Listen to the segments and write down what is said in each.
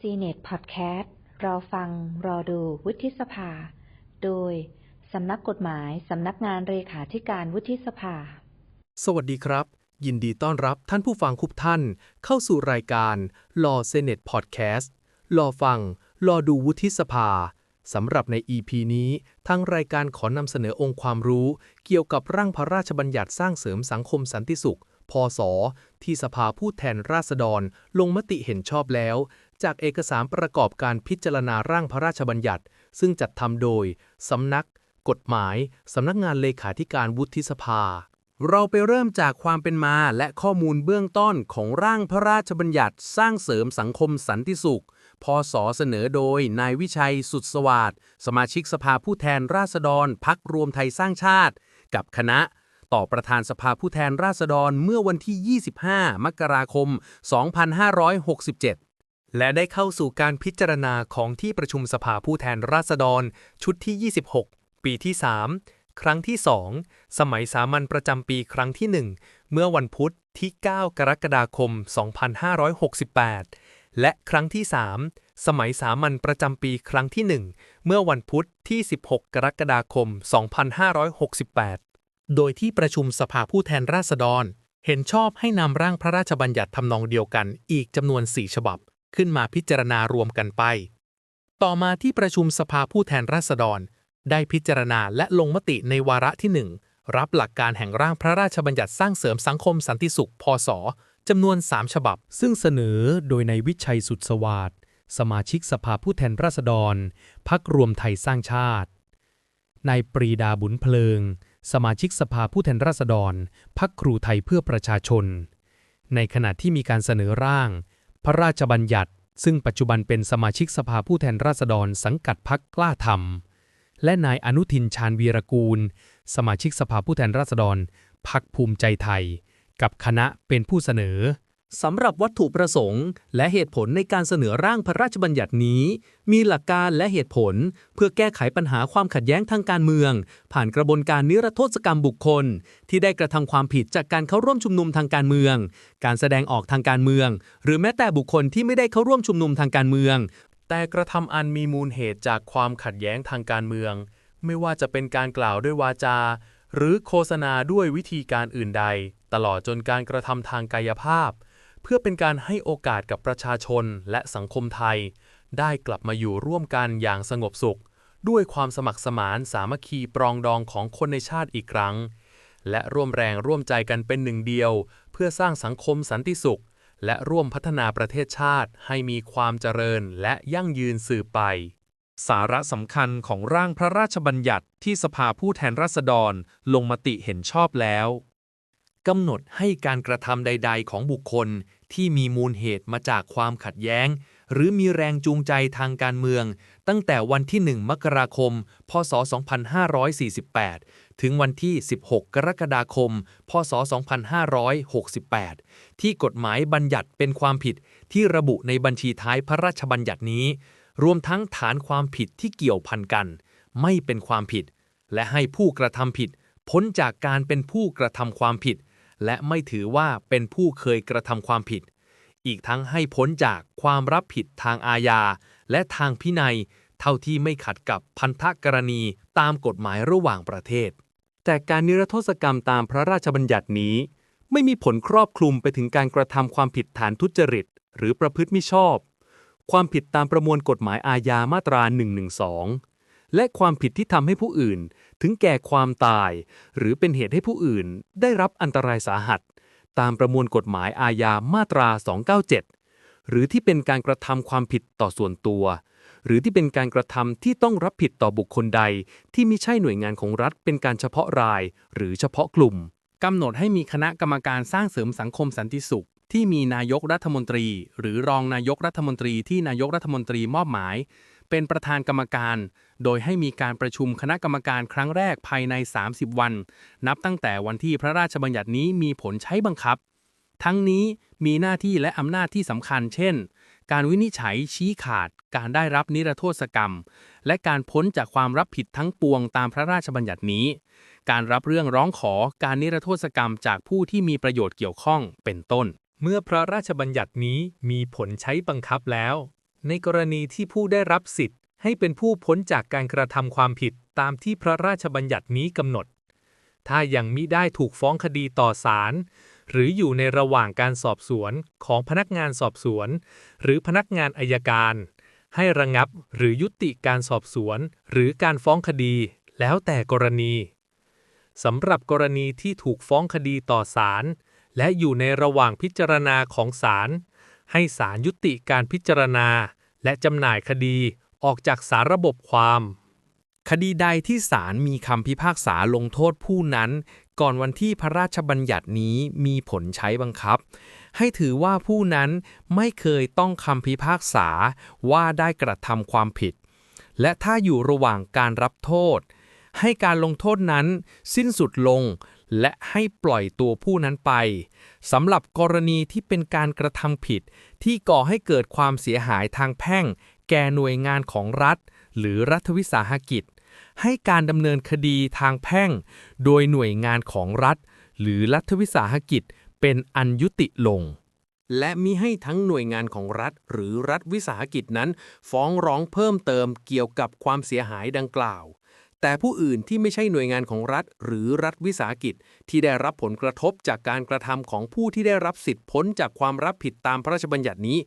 ซีเน็ตพอดแคสต์รอฟัง รอดูวุฒิสภา โดย สำนักกฎหมาย สำนักงานเลขาธิการวุฒิสภา สวัสดีครับ ยินดีต้อนรับท่านผู้ฟังทุกท่าน เข้าสู่รายการ Law Senate Podcast รอฟัง รอดูวุฒิสภาสำหรับใน EP นี้ ทางรายการขอนำเสนอองค์ความรู้ เกี่ยวกับร่างพระราชบัญญัติสร้างเสริมสังคมสันติสุข พศ ที่สภาผู้แทนราษฎร ลงมติเห็นชอบแล้ว จากเอกสารประกอบการพิจารณาร่างพระราชบัญญัติ ซึ่งจัดทำโดย สำนัก กฎหมาย สำนักงานเลขาธิการวุฒิสภา เราไปเริ่มจากความเป็นมาและข้อมูลเบื้องต้นของร่างพระราชบัญญัติสร้างเสริมสังคมสันติสุข พศเสนอโดย นายวิชัยสุดสวัสดิ์สมาชิกสภาผู้แทนราษฎรพักรวมไทยสร้างชาติ กับคณะต่อประธานสภาผู้แทนราษฎรเมื่อวันที่ 25 มกราคม 2567 และได้เข้าสู่การพิจารณาของที่ประชุมสภาผู้แทนราษฎร ชุดที่ 26 ปีที่ 3 ครั้งที่ 2 สมัยสามัญประจำปีครั้งที่ 1 เมื่อวันพุธที่ 9 กรกฎาคม 2568 และครั้งที่ 3 สมัยสามัญประจำปีครั้งที่ 1 เมื่อวันพุธที่ 16 กรกฎาคม 2568 โดยที่ประชุมสภาผู้แทนราษฎร เห็นชอบให้นำร่างพระราชบัญญัติทำนองเดียวกันอีกจำนวน 4 ฉบับ ขึ้นมาพิจารณารวมกันไป ต่อมาที่ประชุมสภาผู้แทนราษฎร ได้พิจารณาและลงมติในวาระที่ 1 รับหลักการแห่งร่างพระราชบัญญัติสร้างเสริมสังคมสันติสุข พศจำนวน 3 ฉบับ ซึ่งเสนอโดยในวิชัยสุดสวัสดิ์สมาชิกสภาผู้แทนราษฎร พักรวมไทยสร้างชาติ นายปรีดาบุญเพลิง สมาชิกสภาผู้แทนราษฎร พักครูไทยเพื่อประชาชน ในขณะที่มีการเสนอร่าง พระราชบัญญัติ ซึ่งปัจจุบันเป็นสมาชิกสภาผู้แทนราษฎรสังกัดพักกล้าธรรม และนายอนุทินชาญวีรกูล สมาชิกสภาผู้แทนราษฎรพักภูมิใจไทย กับคณะเป็นผู้เสนอ สำหรับวัตถุประสงค์ และเหตุผลในการเสนอร่างพระราชบัญญัตินี้ มีหลักการและเหตุผล เพื่อแก้ไขปัญหาความขัดแย้งทางการเมือง ผ่านกระบวนการนิรโทษกรรมบุคคล ที่ได้กระทำความผิดจากการเข้าร่วมชุมนุมทางการเมือง การแสดงออกทางการเมือง หรือแม้แต่บุคคลที่ไม่ได้เข้าร่วมชุมนุมทางการเมือง แต่กระทำอันมีมูลเหตุจากความขัดแย้งทางการเมือง ไม่ว่าจะเป็นการกล่าวด้วยวาจา หรือโฆษณาด้วยวิธีการอื่นใด ตลอดจนการกระทำทางกายภาพ พื่อเป็นการให้โอกาสกับประชาชนและสังคมไทย ได้กลับมาอยู่ร่วมกันอย่างสงบสุข ด้วยความสมัครสมานสามัคคีปรองดองของคนในชาติอีกครั้ง และร่วมแรงร่วมใจกันเป็นหนึ่งเดียว เพื่อสร้างสังคมสันติสุข และร่วมพัฒนาประเทศชาติให้มีความเจริญและยั่งยืนสืบไป สาระสำคัญของร่างพระราชบัญญัติที่สภาผู้แทนราษฎรลงมติเห็นชอบแล้วกำหนดให้การกระทำใด ๆ ของบุคคล ที่มีมูลเหตุมาจากความขัดแย้ง หรือมีแรงจูงใจทางการเมือง ตั้งแต่วันที่ 1 มกราคม พศ 2548 ถึงวันที่ 16 กรกฎาคม พศ 2568 ที่กฎหมายบัญญัติเป็นความผิดที่ระบุในบัญชีท้ายพระราชบัญญัตินี้ รวมทั้งฐานความผิดที่เกี่ยวพันกัน ไม่เป็นความผิด และให้ผู้กระทำผิด พ้นจากการเป็นผู้กระทำความผิด และไม่ถือว่าเป็นผู้เคยกระทำความผิด อีกทั้งให้พ้นจากความรับผิดทางอาญา และทางพินัย เท่าที่ไม่ขัดกับพันธกรณีตามกฎหมายระหว่างประเทศ แต่การนิรโทษกรรมตามพระราชบัญญัตินี้ ไม่มีผลครอบคลุมไปถึงการกระทำความผิดฐานทุจริต หรือประพฤติมิชอบ ความผิดตามประมวลกฎหมายอาญามาตรา112 และความผิดที่ทำให้ผู้อื่น ถึงแก่ความตาย หรือเป็นเหตุให้ผู้อื่น ได้รับอันตรายสาหัส ตามประมวลกฎหมายอาญามาตรา 297 หรือที่เป็นการกระทำความผิดต่อส่วนตัว หรือที่เป็นการกระทำที่ต้องรับผิดต่อบุคคลใด ที่ไม่ใช่หน่วยงานของรัฐเป็นการเฉพาะราย หรือเฉพาะกลุ่มกำหนดให้มีคณะกรรมการสร้างเสริมสังคมสันติสุขที่มีนายกรัฐมนตรี หรือรองนายกรัฐมนตรีที่นายกรัฐมนตรีมอบหมาย เป็นประธานกรรมการ โดยให้มีการประชุมคณะกรรมการครั้งแรกภายใน 30 วัน นับตั้งแต่วันที่พระราชบัญญัตินี้มีผลใช้บังคับ ทั้งนี้มีหน้าที่และอำนาจที่สำคัญ เช่น การวินิจฉัยชี้ขาด การได้รับนิรโทษกรรม และการพ้นจากความรับผิดทั้งปวงตามพระราชบัญญัตินี้ การรับเรื่องร้องขอการนิรโทษกรรมจากผู้ที่มีประโยชน์เกี่ยวข้องเป็นต้น เมื่อพระราชบัญญัตินี้มีผลใช้บังคับแล้ว ในกรณีที่ผู้ได้รับสิทธิ์ ให้เป็นผู้พ้นจากการกระทำความผิดตามที่พระราชบัญญัตินี้กำหนด ถ้ายังมิได้ถูกฟ้องคดีต่อศาลหรืออยู่ในระหว่างการสอบสวนของพนักงานสอบสวน หรือพนักงานอายการ ให้ระงับหรือยุติการสอบสวน หรือการฟ้องคดี แล้วแต่กรณีสำหรับกรณีที่ถูกฟ้องคดีต่อศาลและอยู่ในระหว่างพิจารณาของศาล ให้ศาลยุติการพิจารณา และจำหน่ายคดีออกจากสารระบบความ คดีใดที่ศาลมีคำพิพากษาลงโทษผู้นั้น ก่อนวันที่พระราชบัญญัตินี้มีผลใช้บังคับ ให้ถือว่าผู้นั้นไม่เคยต้องคำพิพากษาว่าได้กระทำความผิด และถ้าอยู่ระหว่างการรับโทษ ให้การลงโทษนั้นสิ้นสุดลง และให้ปล่อยตัวผู้นั้นไปสำหรับกรณีที่เป็นการกระทำผิด ที่ก่อให้เกิดความเสียหายทางแพ่ง แก่หน่วยงานของรัฐ หรือรัฐวิสาหกิจ ให้การดำเนินคดีทางแพ่ง โดยหน่วยงานของรัฐ หรือรัฐวิสาหกิจ เป็นอันยุติลงและมิให้ทั้งหน่วยงานของรัฐ หรือรัฐวิสาหกิจนั้น ฟ้องร้องเพิ่มเติมเกี่ยวกับความเสียหายดังกล่าว แต่ผู้อื่นที่ไม่ใช่หน่วยงานของรัฐ หรือรัฐวิสาหกิจ ที่ได้รับผลกระทบจากการกระทำของผู้ที่ได้รับสิทธิพ้นจากความรับผิดตามพระราชบัญญัตินี้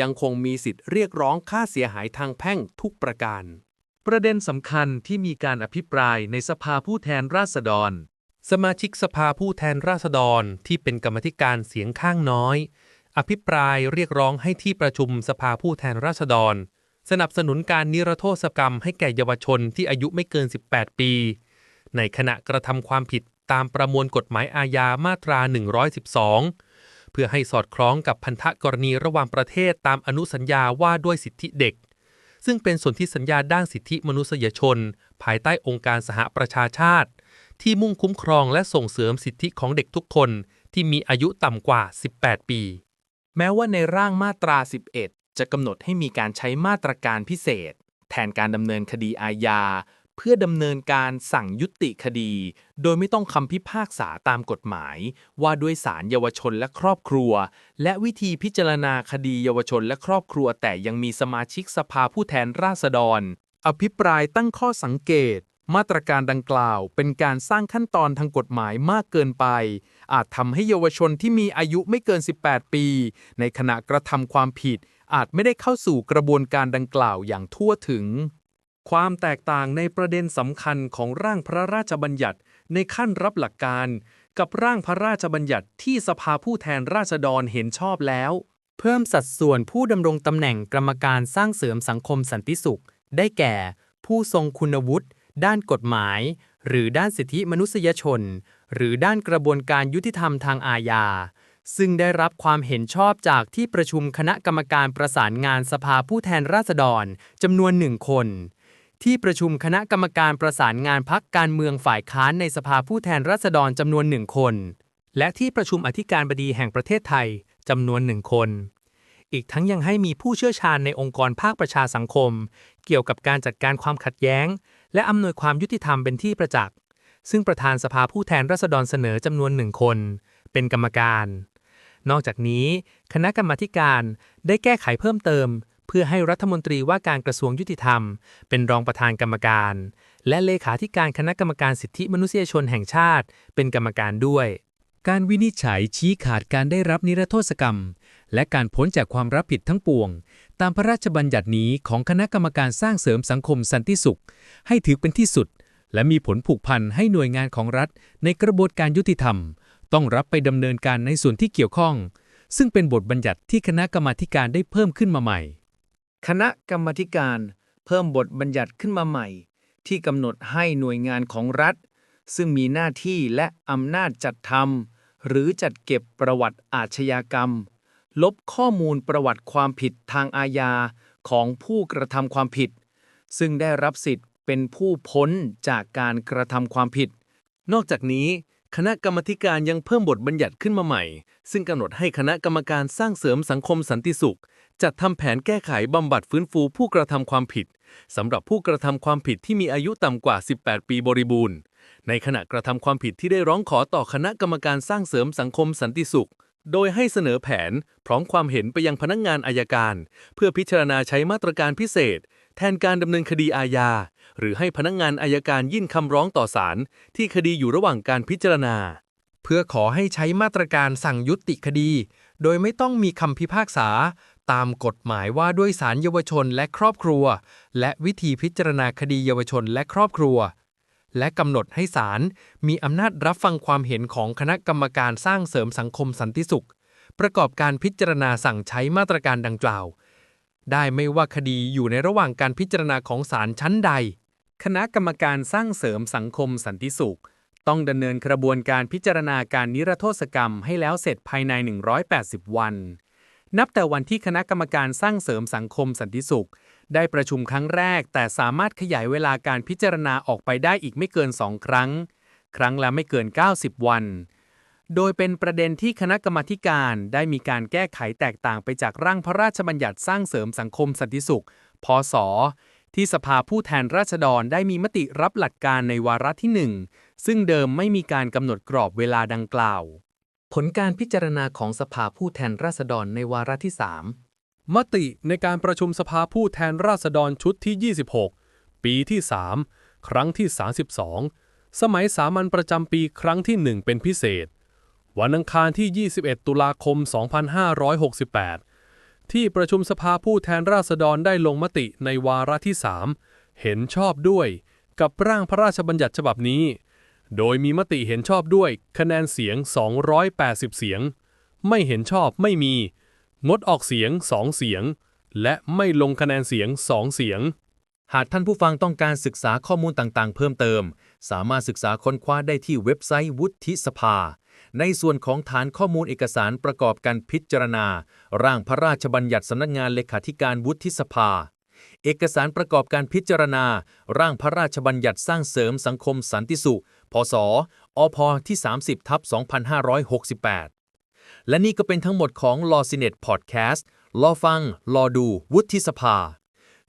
ยังคงมีสิทธิ์เรียกร้องค่าเสียหายทางแพ่งทุกประการ ประเด็นสำคัญที่มีการอภิปรายในสภาผู้แทนราษฎร สมาชิกสภาผู้แทนราษฎรที่เป็นกรรมธิการเสียงข้างน้อย อภิปรายเรียกร้องให้ที่ประชุมสภาผู้แทนราษฎร สนับสนุนการนิรโทษกรรมให้แก่เยาวชนที่อายุไม่เกิน 18 ปี ในขณะกระทำความผิดตามประมวลกฎหมายอาญามาตรา 112 เพื่อให้สอดคล้องกับพันธกรณีระหว่างประเทศตามอนุสัญญาว่าด้วยสิทธิเด็ก ซึ่งเป็นส่วนธิสัญญาด้านสิทธิมนุษยชน ภายใต้องค์การสหประชาชาติ ที่มุ่งคุ้มครองและส่งเสริมสิทธิของเด็กทุกคนที่มีอายุต่ำกว่า 18 ปี แม้ว่าในร่างมาตรา 11 จะกำหนดให้มีการใช้มาตรการพิเศษ แทนการดำเนินคดีอาญา เพื่อดำเนินการสั่งยุติคดี โดยไม่ต้องคำพิพากษาตามกฎหมาย ว่าด้วยศาลเยาวชนและครอบครัว และวิธีพิจารณาคดีเยาวชนและครอบครัว แต่ยังมีสมาชิกสภาผู้แทนราษฎร อภิปรายตั้งข้อสังเกตมาตรการดังกล่าวเป็นการสร้างขั้นตอนทางกฎหมายมากเกินไป อาจทำให้เยาวชนที่มีอายุไม่เกิน 18 ปี ในขณะกระทำความผิด อาจไม่ได้เข้าสู่กระบวนการดังกล่าวอย่างทั่วถึง ความแตกต่างในประเด็นสำคัญของร่างพระราชบัญญัติในขั้นรับหลักการ กับร่างพระราชบัญญัติที่สภาผู้แทนราษฎรเห็นชอบแล้ว เพิ่มสัดส่วนผู้ดำรงตำแหน่งกรรมการสร้างเสริมสังคมสันติสุข ได้แก่ ผู้ทรงคุณวุฒิด้านกฎหมาย หรือด้านสิทธิมนุษยชน หรือด้านกระบวนการยุติธรรมทางอาญา ซึ่งได้รับความเห็นชอบจากที่ประชุมคณะกรรมการประสานงานสภาผู้แทนราษฎรจำนวนหนึ่งคน ที่ประชุมคณะกรรมการประสานงานพักการเมืองฝ่ายค้านในสภาผู้แทนราษฎรจำนวนหนึ่งคน และที่ประชุมอธิการบดีแห่งประเทศไทยจำนวนหนึ่งคน อีกทั้งยังให้มีผู้เชี่ยวชาญในองค์กรภาคประชาสังคม เกี่ยวกับการจัดการความขัดแย้ง และอำนวยความยุติธรรมเป็นที่ประจักษ์ซึ่งประธานสภาผู้แทนราษฎรเสนอจำนวนหนึ่งคน เป็นกรรมการ นอกจากนี้ คณะกรรมาการได้แก้ไขเพิ่มเติม เพื่อให้รัฐมนตรีว่าการกระทรวงยุติธรรม เป็นรองประธานกรรมการ และเลขาธิการคณะกรรมการสิทธิมนุษยชนแห่งชาติ เป็นกรรมการด้วย การวินิจฉัยชี้ขาดการได้รับนิรโทษกรรม และการพ้นจากความรับผิดทั้งปวง ตามพระราชบัญญัตินี้ของคณะกรรมการสร้างเสริมสังคมสันติสุข ให้ถือเป็นที่สุด และมีผลผูกพันให้หน่วยงานของรัฐในกระบวนการยุติธรรม ต้องรับไปดำเนินการในส่วนที่เกี่ยวข้อง ซึ่งเป็นบทบัญญัติที่คณะกรรมาการได้เพิ่มขึ้นมาใหม่ คณะกรรมาการเพิ่มบทบัญญัติขึ้นมาใหม่ ที่กำหนดให้หน่วยงานของรัฐ ซึ่งมีหน้าที่และอำนาจจัดทำหรือจัดเก็บประวัติอาชญากรรม ลบข้อมูลประวัติความผิดทางอาญาของผู้กระทำความผิด ซึ่งได้รับสิทธิ์เป็นผู้พ้นจากการกระทำความผิด นอกจากนี้ คณะกรรมการยังเพิ่มบทบัญญัติขึ้นมาใหม่ ซึ่งกำหนดให้คณะกรรมการสร้างเสริมสังคมสันติสุข จัดทำแผนแก้ไขบำบัดฟื้นฟูผู้กระทำความผิดสำหรับผู้กระทำความผิดที่มีอายุต่ำกว่า 18 ปีบริบูรณ์ ในขณะกระทำความผิดที่ได้ร้องขอต่อคณะกรรมการสร้างเสริมสังคมสันติสุข โดยให้เสนอแผน พร้อมความเห็นไปยังพนักงานอายการ เพื่อพิจารณาใช้มาตรการพิเศษ แทนการดำเนินคดีอาญา หรือให้พนักงานอายการยื่นคำร้องต่อศาลที่คดีอยู่ระหว่างการพิจารณา เพื่อขอให้ใช้มาตรการสั่งยุติคดี โดยไม่ต้องมีคำพิพากษา ตามกฎหมายว่าด้วยศาลเยาวชนและครอบครัว และวิธีพิจารณาคดีเยาวชนและครอบครัว และกำหนดให้ศาลมีอำนาจรับฟังความเห็นของคณะกรรมการสร้างเสริมสังคมสันติสุข ประกอบการพิจารณาสั่งใช้มาตรการดังกล่าว ได้ไม่ว่าคดีอยู่ในระหว่างการพิจารณาของศาลชั้นใด คณะกรรมการสร้างเสริมสังคมสันติสุข ต้องดำเนินกระบวนการพิจารณาการนิรโทษกรรมให้แล้วเสร็จภายใน 180 วัน นับแต่วันที่คณะกรรมการสร้างเสริมสังคมสันติสุข ได้ประชุมครั้งแรก แต่สามารถขยายเวลาการพิจารณาออกไปได้อีกไม่เกิน 2 ครั้ง ครั้งละไม่เกิน 90 วัน โดยเป็นประเด็นที่คณะกรรมการได้มีการแก้ไขแตกต่างไปจากร่างพระราชบัญญัติสร้างเสริมสังคมสันติสุข พศ ที่สภาผู้แทนราษฎรได้มีมติรับหลักการในวาระที่หนึ่งซึ่งเดิมไม่มีการกำหนดกรอบเวลาดังกล่าว ผลการพิจารณาของสภาผู้แทนราษฎรในวาระที่ 3 มติในการประชุมสภาผู้แทนราษฎรชุดที่ 26 ปีที่ 3 ครั้งที่ 32 สมัยสามัญประจำปีครั้งที่ 1 เป็นพิเศษ วันอังคารที่ 21 ตุลาคม 2568 ที่ประชุมสภาผู้แทนราษฎรได้ลงมติในวาระที่ 3 เห็นชอบด้วย กับร่างพระราชบัญญัติฉบับนี้ โดยมีมติเห็นชอบด้วยคะแนนเสียง 280 เสียง ไม่เห็นชอบไม่มี งดออกเสียง 2 เสียง และไม่ลงคะแนนเสียง 2 เสียง หากท่านผู้ฟังต้องการศึกษาข้อมูลต่างๆ เพิ่มเติม สามารถศึกษาค้นคว้าได้ที่เว็บไซต์วุฒิสภา ในส่วนของฐานข้อมูลเอกสารประกอบการพิจารณา ร่างพระราชบัญญัติสำนักงานเลขาธิการวุฒิสภา เอกสารประกอบการพิจารณา ร่างพระราชบัญญัติสร้างเสริมสังคมสันติสุข พศ อพที่ 30ทับ2568 และนี่ก็เป็นทั้งหมดของ Law s i n e t Podcast รอฟัง รอดู วุฒิสภา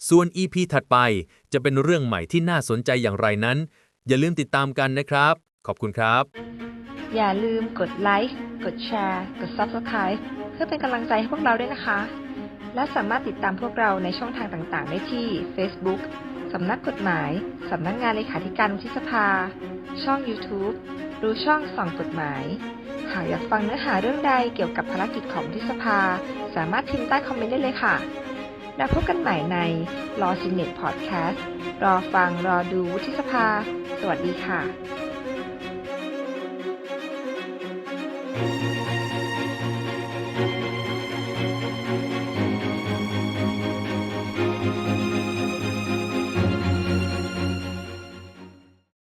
ส่วน EP ถัดไปจะเป็นเรื่องใหม่ที่น่าสนใจอย่างไรนั้น อย่าลืมติดตามกันนะครับ ขอบคุณครับ อย่าลืมกดไลค์ กดแชร์ กด Subscribe เพื่อเป็นกำลังใจให้พวกเราด้วยนะคะ และสามารถติดตามพวกเราในช่องทางต่างๆ ได้ที่ Facebook สำนักกฎหมาย สำนักงานเลขาธิการวุฒิสภา ช่อง YouTube รือช่องส่องกฎหมาย หากอยากฟังเนื้อหาเรื่องใดเกี่ยวกับภารกิจของวุฒิสภา สามารถพิมพ์ใต้คอมเมนต์ได้เลยค่ะ แล้วพบกันใหม่ใน Law s i n e t Podcast รอฟังรอดูวุฒิสภา สวัสดีค่ะ